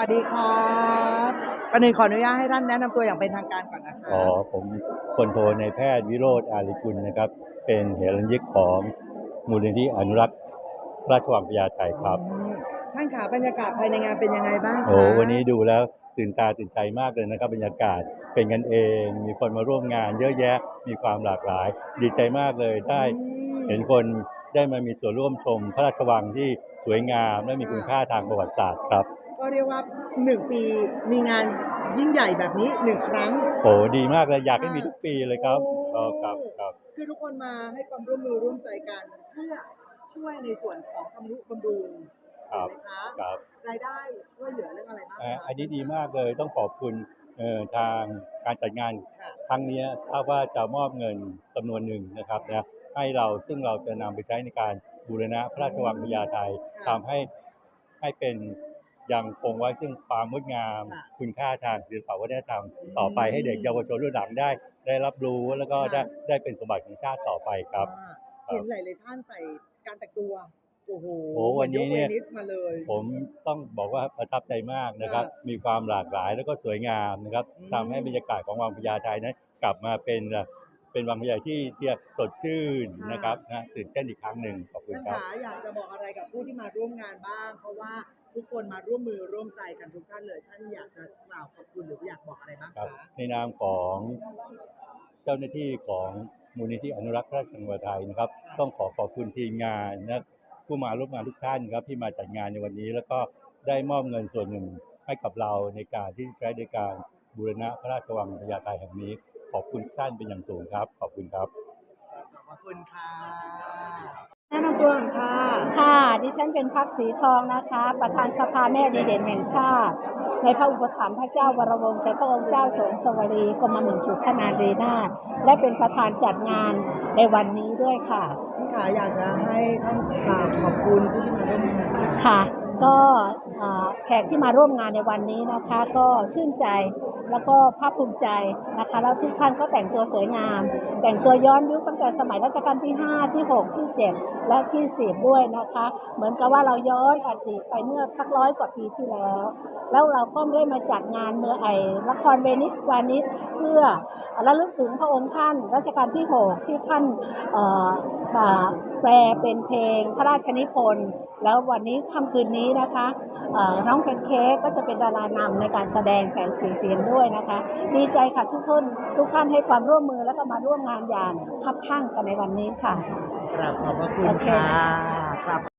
วัสดีครับก่อนอื่นขออนุญาตให้ท่านแนะนำตัวอย่างเป็นทางการก่อนนะคะอ๋อผมพลโทในายแพทย์วิโรธอาริกุลนะครับ เป็นเหรัญยิกของมูลนิธิอนุรักษ์ราชวังพญาไทครับ อืมท่านขาบรรยากาศภายในงานเป็นยังไงบ้างคะโอ้วันนี้ดูแล้วตื่นตาตื่นใจมากเลยนะครับบรรยากาศเป็นกันเอง มีคนมาร่วมงานเยอะแยะมีความหลากหลาย ดีใจมากเลยได้อืมเห็นคนได้มามีส่วนร่วมชมพระราชวังที่สวยงามและมีคุณค่าทางประวัติศาสตร์ครับ ก็เรียกว่าหนึ่งปีมีงานยิ่งใหญ่แบบนี้หนึ่งครั้ง โอ้ดีมากเลยอยากให้มีทุกปีเลยครับโอ้ครับครับคือทุกคนมาให้ความร่วมมือร่วมใจกันเพื่อช่วยในส่วนของทำนุบำรุงครับถูกไหมคะครับรายได้ช่วยเหลือเรื่องอะไรบ้างอ่าคะอันนี้ดีมากเลยต้องขอบคุณเอ่อทางการจัดงานค่ะครั้งนี้ทราบว่าจะมอบเงินจำนวนหนึ่งนะครับนะให้เราซึ่งเราจะนำไปใช้ในการบูรณะพระราชวังพญาไททำให้ให้เป็น ยังคงไว้ซึ่งความงดงามคุณค่าทางศิลปวัฒนธรรม ต่อไปให้เด็กเยาวชนรุ่นหลังได้ ได้รับรู้แล้วก็ได้ได้เป็นสมบัติของชาติต่อไปครับ อ่าเห็นหลายๆท่านใส่การแต่งตัว โอ้โหโอ้วันนี้เนี่ย กวนิสมาเลย ผมต้องบอกว่าประทับใจมากนะครับ ค่ะมีความหลากหลายแล้วก็สวยงามนะครับอืม ทำให้บรรยากาศของวังพญาไทนั้น กลับมาเป็นเอ่อเป็นวังพญาที่ที่สดชื่นนะครับนะตื่นเต้นอีกครั้งหนึ่งขอบคุณท่านครับ ขาอยากจะบอกอะไรกับผู้ที่มาร่วมงานบ้าง เพราะว่า ทุกคนมาร่วมมือร่วมใจกันทุกท่านเลย ท่านอยากจะกล่าวขอบคุณหรืออยากบอกอะไรบ้างครับ คะในนามของเจ้าหน้าที่ของมูลนิธิอนุรักษ์ราชสังวไทยนะครับ ต้องขอขอบคุณทีมงานนะผู้มาร่วมงานทุกท่านครับที่มาจัดงานในวันนี้ แล้วก็ได้มอบเงินส่วนหนึ่งให้กับเราในการที่ใช้ในการบูรณะพระราชวังพญาไทแห่งนี้ ขอบคุณท่านเป็นอย่างสูงครับ ขอบคุณครับ ขอบคุณค่ะ แนะนำตัวก่อนค่ะ ค่ะ ดิฉันเป็นพักสีทองนะคะ ประธานสภาแม่ดีเด่นแห่งชาติ ในพระอุปถัมภ์พระเจ้าวรวงศ์แต่พระองค์เจ้าสมสวรีกรมหมื่นฉุดธนารีนาถและเป็นประธานจัดงานในวันนี้ด้วยค่ะท่านขาอยากจะให้ท่านกล่าวขอบคุณผู้ที่มาร่วมงานค่ะค่ะ ก็แขกที่มาร่วมงานในวันนี้นะคะ ก็ชื่นใจแล้วก็ภาคภูมิใจนะคะ แล้วทุกท่านก็แต่งตัวสวยงาม แต่งตัวย้อนยุคตั้งแต่สมัยรัชกาลที่ 5 ที่ 6 ที่ 7 และที่ 10 ด้วยนะคะ เหมือนกับว่าเราย้อนอดีตไปเมื่อสักร้อยกว่าปีที่แล้ว แล้วเราก็ได้มาจัดงานเมื่อไอละครเวนิสวานิสเพื่อระลึกถึงพระองค์ท่านรัชกาลที่ 6 ที่ท่านแปลเป็นเพลงพระราชนิพนธ์แล้ววันนี้ค่ำคืนนี้นะคะเอ่อน้องเพนเค้กก็จะเป็นดารานำในการแสดงแสงสีเสียงด้วยนะคะ ดีใจค่ะทุกท่านทุกท่านให้ความร่วมมือแล้วก็มาร่วมงานอย่างคับข้างกันในวันนี้ค่ะกราบขอบพระคุณโอเคค่ะ